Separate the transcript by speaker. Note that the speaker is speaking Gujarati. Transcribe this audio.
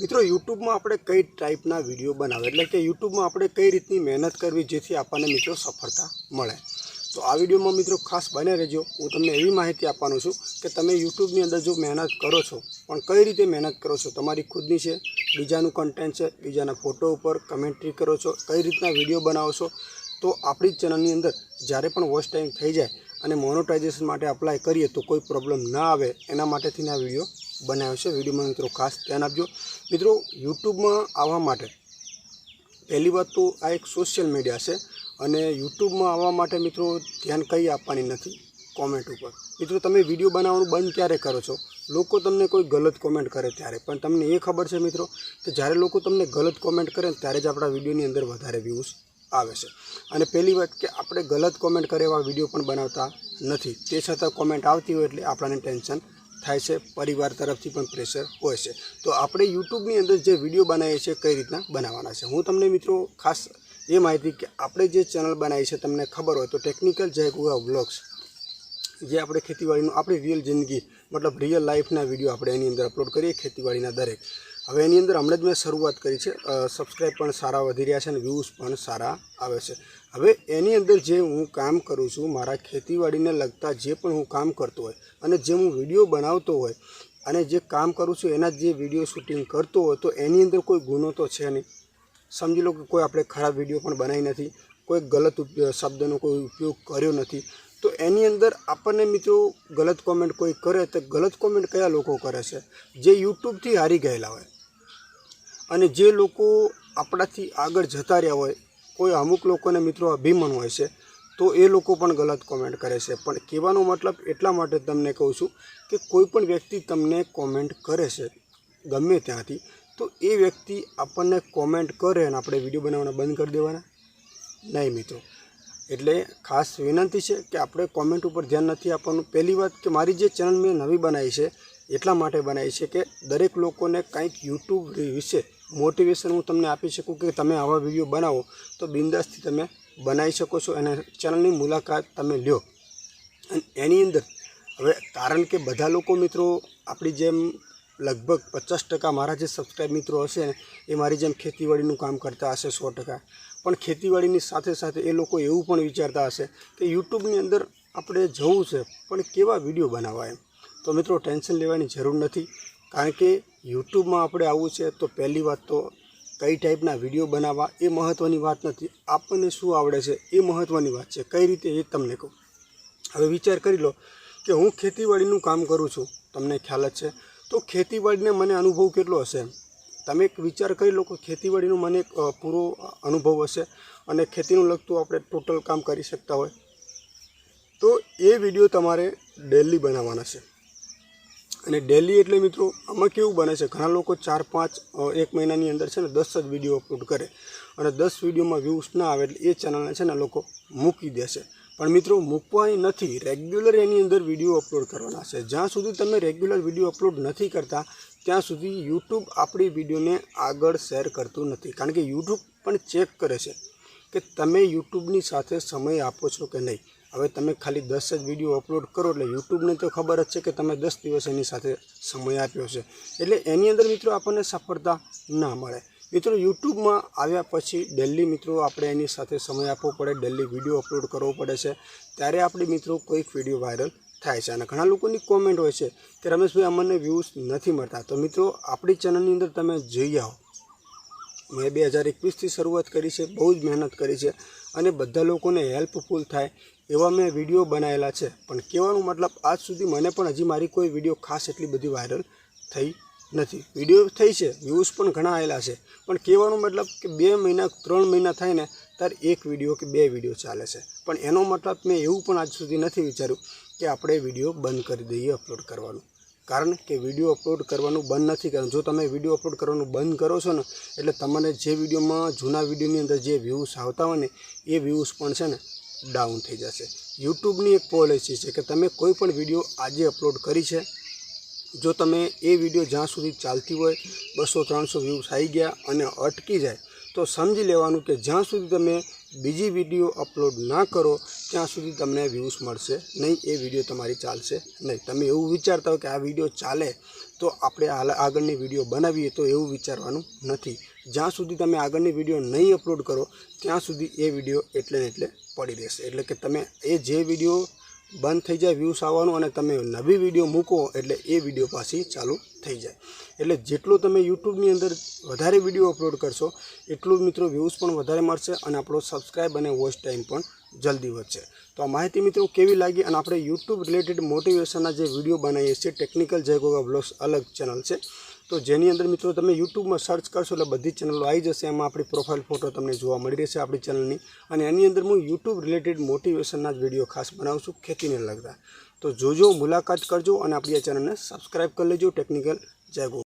Speaker 1: મિત્રો, યુટ્યુબમાં આપણે કઈ ટાઈપના વીડિયો બનાવે? એટલે કે યુટ્યુબમાં આપણે કઈ રીતની મહેનત કરવી જેથી આપણને મિત્રો સફળતા મળે? તો આ વિડીયોમાં મિત્રો ખાસ બને રહેજો. હું તમને એવી માહિતી આપવાનો છું કે તમે યુટ્યુબની અંદર જો મહેનત કરો છો, પણ કઈ રીતે મહેનત કરો છો? તમારી ખુદની છે, બીજાનું કન્ટેન્ટ છે, બીજાના ફોટો ઉપર કમેન્ટ્રી કરો છો, કઈ રીતના વીડિયો બનાવો છો? તો આપણી ચેનલની અંદર જ્યારે પણ વોચ ટાઈમ થઈ જાય અને મોનોટાઇઝેશન માટે અપ્લાય કરીએ તો કોઈ પ્રોબ્લેમ ના આવે. એના માટેથી આ વીડિયો બનાવ્યો છે વિડીયોમાં મિત્રો ખાસ ધ્યાન આપજો. મિત્રો, યુટ્યુબમાં આવવા માટે પહેલી વાત તો આ એક સોશિયલ મીડિયા છે અને યુટ્યુબમાં આવવા માટે મિત્રો ધ્યાન કંઈ આપવાની નથી કોમેન્ટ ઉપર. મિત્રો, તમે વીડિયો બનાવવાનું બંધ ક્યારે કરો છો? લોકો તમને કોઈ ગલત કોમેન્ટ કરે ત્યારે. પણ તમને એ ખબર છે મિત્રો કે જ્યારે લોકો તમને ગલત કોમેન્ટ કરે ત્યારે જ આપણા વિડીયોની અંદર વધારે વ્યૂઝ આવે છે. અને પહેલી વાત કે આપણે ગલત કોમેન્ટ કરે એવા વીડિયો પણ બનાવતા નથી. તે છતાં કોમેન્ટ આવતી હોય એટલે આપણને ટેન્શન થાય છે, પરિવાર તરફથી પણ પ્રેશર હોય છે. તો આપણે યુટ્યુબની અંદર જે વીડિયો બનાવીએ છીએ, કઈ રીતના બનાવવાના છે? હું તમને મિત્રો ખાસ એ માહિતી કે આપણે જે ચેનલ બનાવી છે તમને ખબર હોય તો ટેકનિકલ જય ગુગા વ્લોગ્સ જે આપણે ખેતીવાડીનું આપણી રિયલ જિંદગી, મતલબ રિયલ લાઈફના વીડિયો આપણે એની અંદર અપલોડ કરીએ, ખેતીવાડીના દરેક. હવે એની અંદર હમણાં જ મેં શરૂઆત કરી છે. સબસ્ક્રાઈબ પણ સારા વધી રહ્યા છે અને વ્યૂઝ પણ સારા આવે છે. હવે એની અંદર જે હું કામ કરું છું, મારા ખેતીવાડીને લગતા જે પણ હું કામ કરતો હોય અને જે હું વીડિયો બનાવતો હોય અને જે કામ કરું છું, એના જે વીડિયો શૂટિંગ કરતો હોય, તો એની અંદર કોઈ ગુનો તો છે નહીં. સમજી લો કે કોઈ આપણે ખરાબ વીડિયો પણ બનાવી નથી, કોઈ ગલત શબ્દનો કોઈ ઉપયોગ કર્યો નથી, તો એની અંદર આપણને મિત્રો ગલત કોમેન્ટ કોઈ કરે તો ગલત કોમેન્ટ કયા લોકો કરે છે? જે યુટ્યુબથી હારી ગયેલા હોય. અને જે લોકો આપણાથી આગળ જતા રહ્યા હોય, કોઈ અમુક લોકોને મિત્રો અભિમાન હોય છે, તો એ લોકો પણ ગલત કોમેન્ટ કરે છે. પણ કહેવાનો મતલબ એટલા માટે તમને કહું છું કે કોઈ પણ વ્યક્તિ તમને કોમેન્ટ કરે છે, ગમે ત્યાંથી, તો એ વ્યક્તિ આપણને કોમેન્ટ કરે અને આપણે વીડિયો બનાવવાના બંધ કરી દેવાના. નહીં મિત્રો. એટલે ખાસ વિનંતી છે કે આપણે કોમેન્ટ ઉપર ધ્યાન નથી આપવાનું. પહેલી વાત કે મારી જે ચેનલ મેં નવી બનાવી છે, એટલા માટે બનાવી છે કે દરેક લોકોને કંઈક યુટ્યુબ વિશે મોટિવેશન હું તમને આપી શકું કે તમે આવા વીડિયો બનાવો, તો બિંદાસથી તમે બનાવી શકો છો અને ચેનલની મુલાકાત તમે લ્યો. અને એની અંદર, હવે કારણ કે બધા લોકો મિત્રો આપણી જેમ લગભગ પચાસ ટકા મારા જે સબસ્ક્રાઈબ મિત્રો હશે ને, એ મારી જેમ ખેતીવાડીનું કામ કરતા હશે સો ટકા. પણ ખેતીવાડીની સાથે સાથે એ લોકો એવું પણ વિચારતા હશે કે યુટ્યુબની અંદર આપણે જવું છે, પણ કેવા વીડિયો બનાવવા એમ. તો મિત્રો, ટેન્શન લેવાની જરૂર નથી, કારણ કે યુટ્યુબમાં આપણે આવવું છે તો પહેલી વાત તો કઈ ટાઈપના વીડિયો બનાવવા એ મહત્ત્વની વાત નથી. આપણને શું આવડે છે એ મહત્ત્વની વાત છે. કઈ રીતે એ તમને કહું. હવે વિચાર કરી લો કે હું ખેતીવાડીનું કામ કરું છું. તમને ખ્યાલ જ છે. તો ખેતીવાડીને મને અનુભવ કેટલો હશે? તમે એક વિચાર કરી લો કે ખેતીવાડીનો મને એક પૂરો અનુભવ હશે અને ખેતીનું લગતું આપણે ટોટલ કામ કરી શકતા હોય. તો એ વીડિયો તમારે ડેલી બનાવવાના છે. અને ડેલી એટલે મિત્રો, આમાં કેવું બને છે? ઘણા લોકો ચાર, પાંચ એક મહિનાની અંદર છે ને દસ જ વીડિયો અપલોડ કરે. અને દસ વિડીયોમાં વ્યૂઝ ના આવે એટલે એ ચેનલને છે ને લોકો મૂકી દેશે પણ મિત્રો મૂકવાની નથી. રેગ્યુલર એની અંદર વીડિયો અપલોડ કરવાના છે. જ્યાં સુધી તમે રેગ્યુલર વીડિયો અપલોડ નથી કરતા, ત્યાં સુધી યુટ્યુબ આપણી વિડીયોને આગળ શેર કરતું નથી. કારણ કે યુટ્યુબ પણ ચેક કરે છે કે તમે યુટ્યુબની સાથે સમય આપો છો કે નહીં. હવે તમે ખાલી દસ જ વીડિયો અપલોડ કરો એટલે યુટ્યુબને તો ખબર જ છે કે તમે દસ દિવસ એની સાથે સમય આપ્યો છે. એટલે એની અંદર મિત્રો આપણને સફળતા ના મળે. મિત્રો યુટ્યુબમાં આવ્યા પછી ડેલી મિત્રો આપણે એની સાથે સમય આપવો પડે ડેલી વીડિયો અપલોડ કરવો પડે છે. ત્યારે આપણે મિત્રો કોઈક વીડિયો વાયરલ થાય છે. અને ઘણા લોકોની કોમેન્ટ હોય છે કે રમેશભાઈ, અમને વ્યૂઝ નથી મળતા. તો મિત્રો આપણી ચેનલની અંદર તમે જઈ આવો. મેં બે હજાર એકવીસથી શરૂઆત કરી છે, બહુ જ મહેનત કરી છે. અને બધા લોકોને હેલ્પફુલ થાય એવા મેં વીડિયો બનાવેલા છે. પણ કહેવાનો મતલબ આજ સુધી મને પણ હજી મારી કોઈ વીડિયો ખાસ એટલી બધી વાયરલ થઈ નથી. વીડિયો થઈ છે વ્યૂઝ પણ ઘણા આવેલા છે. પણ કહેવાનો મતલબ કે બે મહિના, ત્રણ મહિના થાય ને, ત્યારે એક વીડિયો કે બે વીડિયો ચાલે છે. પણ એનો મતલબ મેં એવું પણ આજ સુધી નથી વિચાર્યું કે આપણે વીડિયો બંધ કરી દઈએ અપલોડ કરવાનું. કારણ કે વીડિયો અપલોડ કરવાનું બંધ નથી કરવાનું. જો તમે વીડિયો અપલોડ કરવાનું બંધ કરો છો ને, એટલે તમને જે વિડીયોમાં જૂના વિડીયોની અંદર જે વ્યૂઝ આવતા હોય ને, એ વ્યૂઝ પણ છે ને ડાઉન થઈ જશે. યુટ્યુબની એક પોલિસી છે કે તમે કોઈ પણ વીડિયો આજે અપલોડ કરી છે, જો તમે એ વીડિયો જ્યાં સુધી ચાલતી હોય, બસો, ત્રણસો વ્યૂઝ આવી ગયા અને અટકી જાય, તો સમજી લેવાનું કે જ્યાં સુધી તમે બીજી વીડિયો અપલોડ ના કરો, ત્યાં સુધી તમને વ્યૂઝ મળશે નહીં, એ વીડિયો તમારી ચાલશે નહીં. તમે એવું વિચારતા હો કે આ વીડિયો ચાલે, તો આપણે આગળની વીડિયો બનાવીએ તો એવું વિચારવાનું નથી. જ્યાં સુધી તમે આગળની વીડિયો નહીં અપલોડ કરો, ત્યાં સુધી એ વીડિયો એટલે ને એટલે પડી રહેશે. એટલે કે તમે એ જે વીડિયો બંધ થઈ જાય વ્યૂઝ આવવાનું અને તમે નવી વીડિયો મૂકો એટલે એ વીડિયો પાછી ચાલુ થઈ જાય. એટલે જેટલો તમે યુટ્યુબની અંદર વધારે વીડિયો અપલોડ કરશો, એટલું મિત્રો વ્યૂઝ પણ વધારે મળશે અને આપણો સબસ્ક્રાઈબ અને વોચ ટાઈમ પણ જલ્દી વધશે. તો આ માહિતી મિત્રો કેવી લાગી અને આપણે યુટ્યુબ રિલેટેડ મોટિવેશનના જે વીડિયો બનાવીએ છીએ ટેકનિકલ જયગોગા બ્લોગ્સ અલગ ચેનલ છે તો જેની અંદર મિત્રો તમે યુટ્યુબમાં સર્ચ કરશો એટલે બધી ચેનલો આવી જશે. એમાં આપણી પ્રોફાઇલ ફોટો તમને જોવા મળી રહેશે આપણી ચેનલની અને એની અંદર હું યુટ્યુબ રિલેટેડ મોટિવેશનના જ વીડિયો ખાસ બનાવું છું ખેતીને લગતા. તો જોજો, મુલાકાત કરજો અને આપણી આ ચેનલને સબસ્ક્રાઈબ કરી લેજો ટેકનિકલ જય